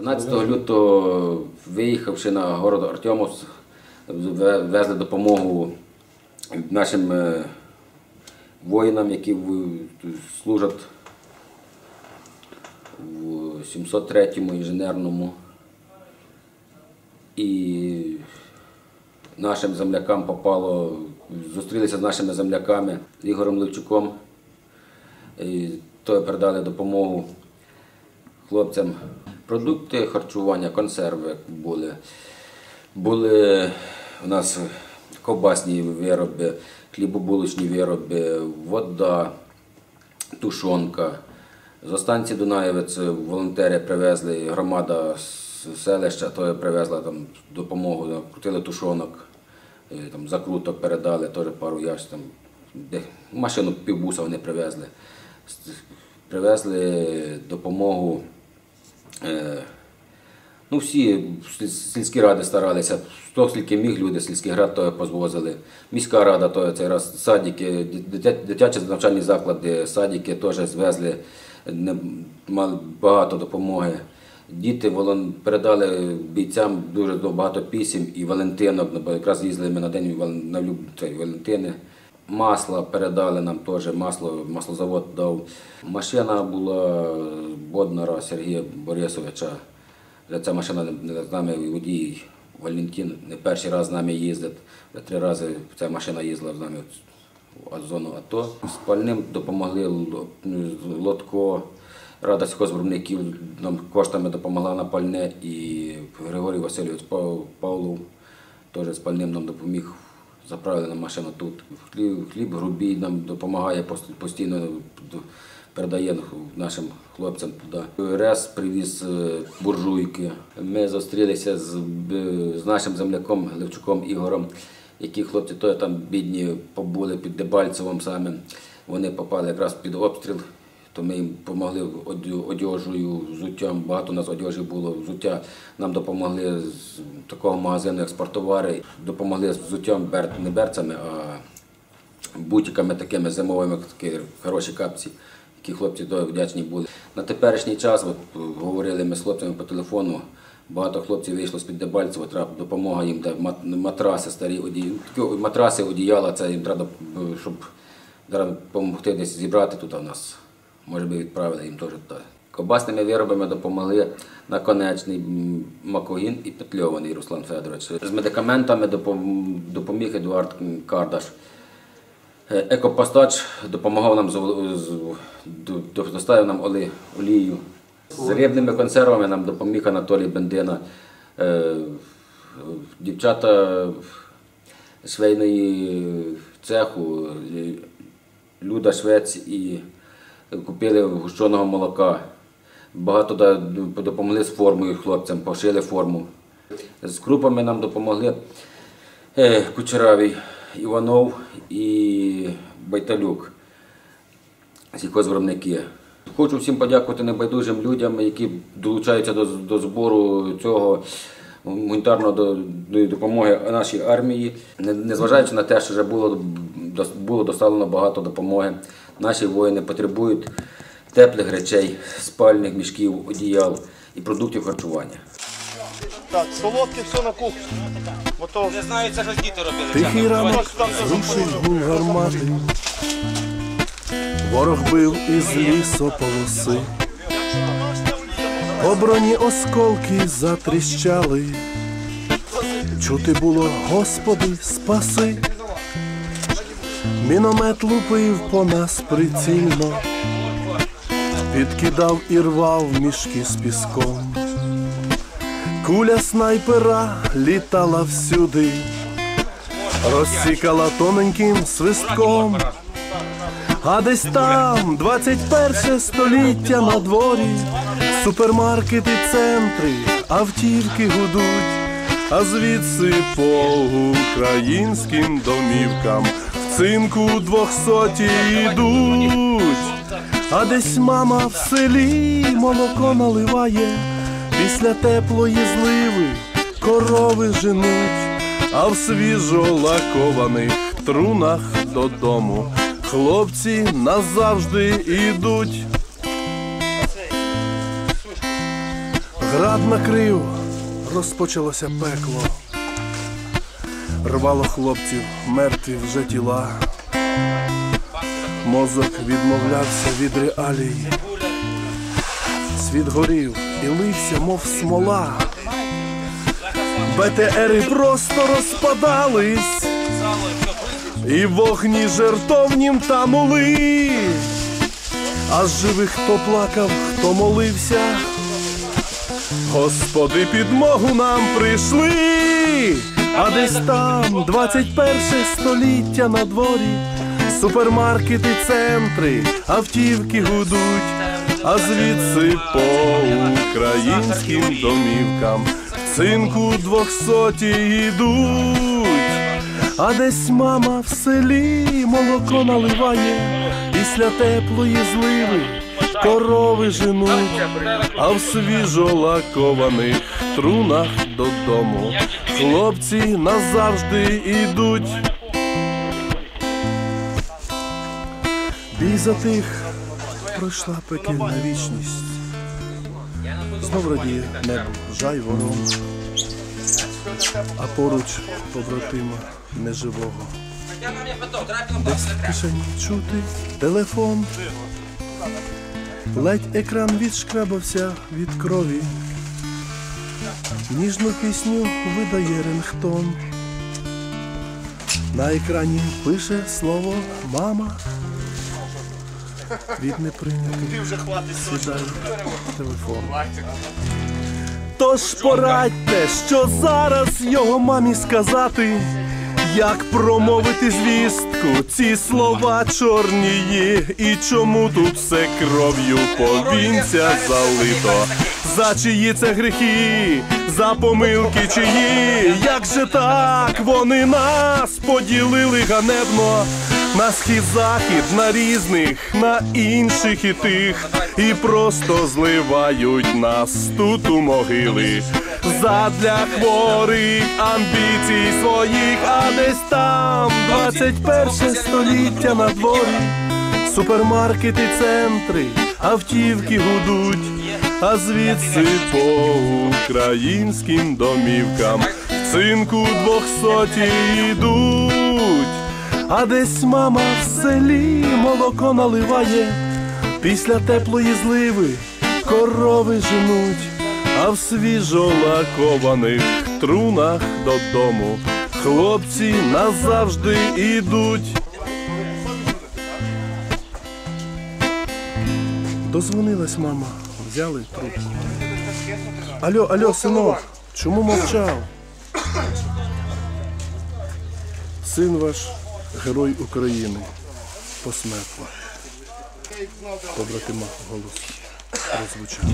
12 лютого, виїхавши на город Артемовськ, везли допомогу нашим е, воїнам, які служать в 703-му інженерному. І нашим землякам попало, зустрілися з нашими земляками Ігорем Левчуком. І то передали допомогу хлопцям. Продукти харчування, консерви були. Були у нас ковбасні вироби, хлібобулочні вироби, вода, тушонка. З станції Дунаєвець волонтери привезли, громада з селища то привезла там допомогу, крутили тушонок, е, там, закруток передали, теж пару ящ, там, де, машину півбуса вони привезли. Привезли допомогу. Е, Ну, всі сільські ради старалися, хто скільки міг люди, сільські ради то позвозили. Міська рада, то цей раз садики, дитячі навчальні заклади, садики теж звезли, мали багато допомоги. Діти передали бійцям дуже багато пісім і Валентинок, бо якраз їздили ми на день на Валентини. Масло передали нам теж, масло, маслозавод дав. Машина була Боднара Сергія Борисовича. Ця машина з нами водій Валентин не перший раз з нами їздить. Три рази ця машина їздила з нами в зону АТО. Спальним допомогли Л- Лотко, Рада сільхозвиробників нам коштами допомогла на пальне і Григорій Васильович Пав- Павлов теж спальним нам допоміг. Заправили на машину тут. Хліб, хліб грубій нам допомагає постійно передає нашим хлопцям туди. РЕС привіз е, буржуйки. Ми зустрілися з, з нашим земляком Левчуком Ігорем, які хлопці то там бідні побули під Дебальцевом саме. Вони попали якраз під обстріл. То ми їм допомогли одежею, взуттям. Багато у нас одежі було взуття. Нам допомогли з такого магазину експортовари. Допомогли з взуттям не берцями, а бутиками такими зимовими, такі хороші капці, які хлопці дуже вдячні були. На теперішній час, от, говорили ми з хлопцями по телефону, багато хлопців вийшло з-під Дебальцева, треба допомога їм, де матраси старі, оді... матраси, одіяла, це їм треба, щоб допомогти десь зібрати тут у нас. Може би відправили їм теж туди. Кобасними виробами допомогли наконечний Макогін і Петльований Руслан Федорович. З медикаментами допоміг Едуард Кардаш. Е, Екопостач допомагав нам доставив нам олію. З рибними консервами нам допоміг Анатолій Бендина. Е, Дівчата швейної цеху Люда Швець і купили гущеного молока. Багато допомогли з формою хлопцям, пошили форму. З крупами нам допомогли е, Кучеравий, Іванов і Байталюк, сільхозвиробники. Хочу всім подякувати небайдужим людям, які долучаються до, до збору цього гуманітарної до- до- допомоги нашій армії. Незважаючи на те, що вже було, було доставлено багато допомоги, наші воїни потребують теплих речей, спальних мішків, одіял і продуктів харчування. Так, солодке все на кухню. Готово. Не знаю, це ж діти робили. Тихий ранок зрушив гул гармати, ворог бив із лісополоси, по броні осколки затріщали, чути було, Господи, спаси, міномет лупив по нас прицільно, підкидав і рвав мішки з піском. Куля снайпера літала всюди, розсікала тоненьким свистком. А десь там 21 століття на дворі, супермаркети, центри, автівки гудуть, а звідси по українським домівкам в цинку двохсоті йдуть. А десь мама в селі молоко наливає, після теплої зливи корови женуть, а в свіжо лакованих трунах додому хлопці назавжди ідуть. Град накрив, розпочалося пекло. Рвало хлопців, мертві вже тіла. Мозок відмовлявся від реалій. Світ горів і лився, мов смола. БТРи просто розпадались, і вогні жертовнім танули. А з живих хто плакав, хто молився. Господи, підмогу нам прийшли, а десь там 21 століття на дворі, супермаркети, центри, автівки гудуть, а звідси по українським домівкам в цинку двохсоті йдуть. А десь мама в селі молоко наливає після теплої зливи. Корови женуть, а в свіжо лакованих трунах додому хлопці назавжди йдуть. Бій за тих пройшла пекельна вічність. Знов радіє небо, жай ворон, а поруч побратима неживого. Десь в кишені чути телефон. Ледь екран відшкрабався від крові. Ніжну пісню видає рингтон. На екрані пише слово мама. Від неприйнятих сідає телефон. Тож порадьте, що зараз його мамі сказати, як промовити звістку, ці слова чорнії, і чому тут все кров'ю повінця залито. За чиї це гріхи, за помилки чиї, як же так? Вони нас поділили ганебно. На схід захід, на різних, на інших і тих, і просто зливають нас тут у могили. Задля хворих амбіцій своїх, а десь там 21 століття на дворі. Супермаркети, центри, автівки гудуть, а звідси по українським домівкам в цинку двохсоті йдуть. А десь мама в селі молоко наливає, після теплої зливи корови женуть, а в свіжо лакованих трунах додому хлопці назавжди ідуть. Дозвонилась мама, взяли трубку. Алло, алло, синок, чому мовчав? Син ваш герой України посмертно. Побратима голос прозвучав.